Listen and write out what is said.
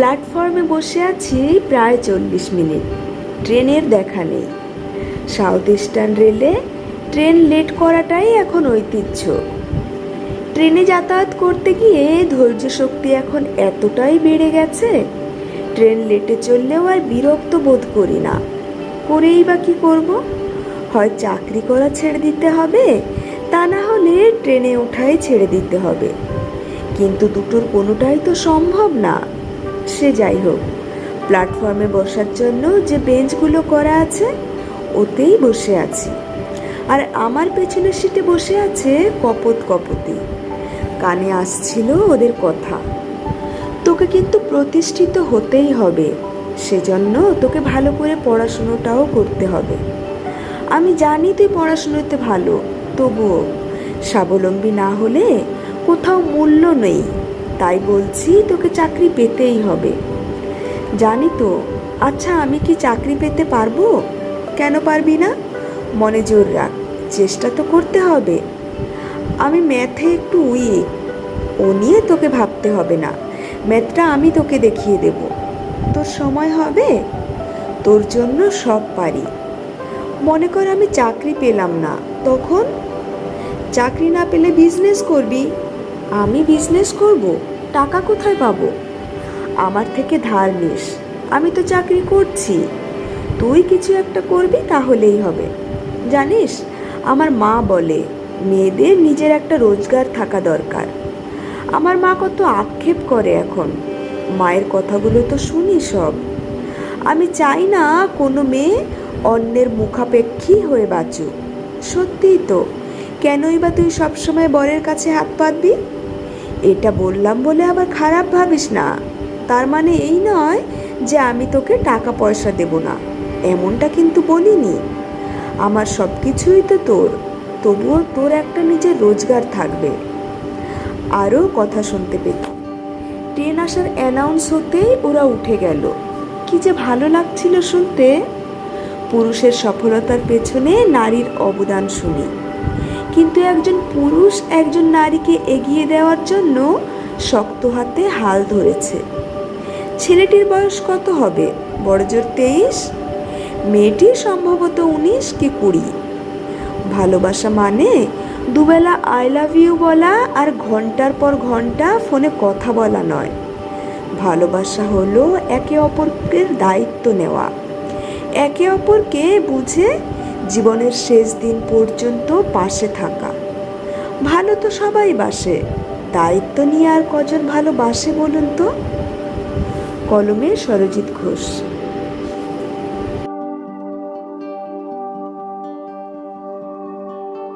প্ল্যাটফর্মে বসে আছি প্রায় চল্লিশ মিনিট। ট্রেনের দেখা নেই। সাউথ ইস্টার্ন রেলে ট্রেন লেট করাটাই এখন ঐতিহ্য। ট্রেনে যাতায়াত করতে গিয়ে ধৈর্য শক্তি এখন এতটাই বেড়ে গেছে, ট্রেন লেটে চললেও আর বিরক্ত বোধ করি না। করেই বা কী করব? হয় চাকরি করা ছেড়ে দিতে হবে, তা না হলে ট্রেনে ওঠাই ছেড়ে দিতে হবে। কিন্তু দুটোর কোনোটাই তো সম্ভব না। সে যাই হোক প্ল্যাটফর্মে বসার জন্য যে বেঞ্চগুলো করা আছে, ওতেই বসে আছি। আর আমার পেছনের সিটে বসে আছে কপত কপতি। কানে আসছিল ওদের কথা। তোকে কিন্তু প্রতিষ্ঠিত হতেই হবে, সেজন্য তোকে ভালো করে পড়াশুনোটাও করতে হবে। আমি জানি তুই পড়াশুনোতে ভালো, তবুও স্বাবলম্বী না হলে কোথাও মূল্য নেই। তাই বলছি, তোকে চাকরি পেতেই হবে। জানি তো। আচ্ছা আমি কি চাকরি পেতে পারব? কেন পারবি না? মনে জোর রাখ, চেষ্টা তো করতে হবে। আমি ম্যাথে একটু উইক ও নিয়ে তোকে ভাবতে হবে না। ম্যাথটা আমি তোকে দেখিয়ে দেব। তোর সময় হবে? তোর জন্য সব পারি। মনে কর আমি চাকরি পেলাম না, তখন? চাকরি না পেলে বিজনেস করবি? আমি বিজনেস করব? টাকা কোথায় পাবো? আমার থেকে ধার নিস। আমি তো চাকরি করছি। তুই কিছু একটা করবি তাহলেই হবে। জানিস, আমার মা বলে, মেয়েদের নিজের একটা রোজগার থাকা দরকার। আমার মা কত আক্ষেপ করে এখন। মায়ের কথাগুলো তো শুনি সব। আমি চাই না কোনো মেয়ে অন্যের মুখাপেক্ষী হয়ে বাঁচুক। সত্যিই তো। কেনই বা তুই সবসময় বরের কাছে হাত পাতবি? এটা বললাম বলে আবার খারাপ ভাবিস না। তার মানে এই নয় যে আমি তোকে টাকা পয়সা দেব না। এমনটা কিন্তু বলিনি। আমার সব কিছুই তো তোর। তবুও তোর একটা নিজের রোজগার থাকবে। আরও কথা শুনতে পেতাম ট্রেন আসার অ্যানাউন্স হতেই ওরা উঠে গেল। কি যে ভালো লাগছিল শুনতে। পুরুষের সফলতার পেছনে নারীর অবদান শুনি। কিন্তু একজন পুরুষ একজন নারীকে এগিয়ে দেওয়ার জন্য শক্ত হাতে হাল ধরেছে। ছেলেটির বয়স কত হবে? বড়জোর তেইশ? মেয়েটি সম্ভবত উনিশ কি কুড়ি? ভালোবাসা মানে দুবেলা আই লাভ ইউ বলা আর ঘণ্টার পর ঘণ্টা ফোনে কথা বলা নয়। ভালোবাসা হলো একে অপরকে দায়িত্ব নেওয়া। একে অপরকে বুঝে জীবনের শেষ দিন পর্যন্ত পাশে থাকা। ভালো তো সবাই বাসে, দায়িত্ব নিয়ে আর কজন ভালো বাসে বলুন তো? কলমে সরজিৎ ঘোষ।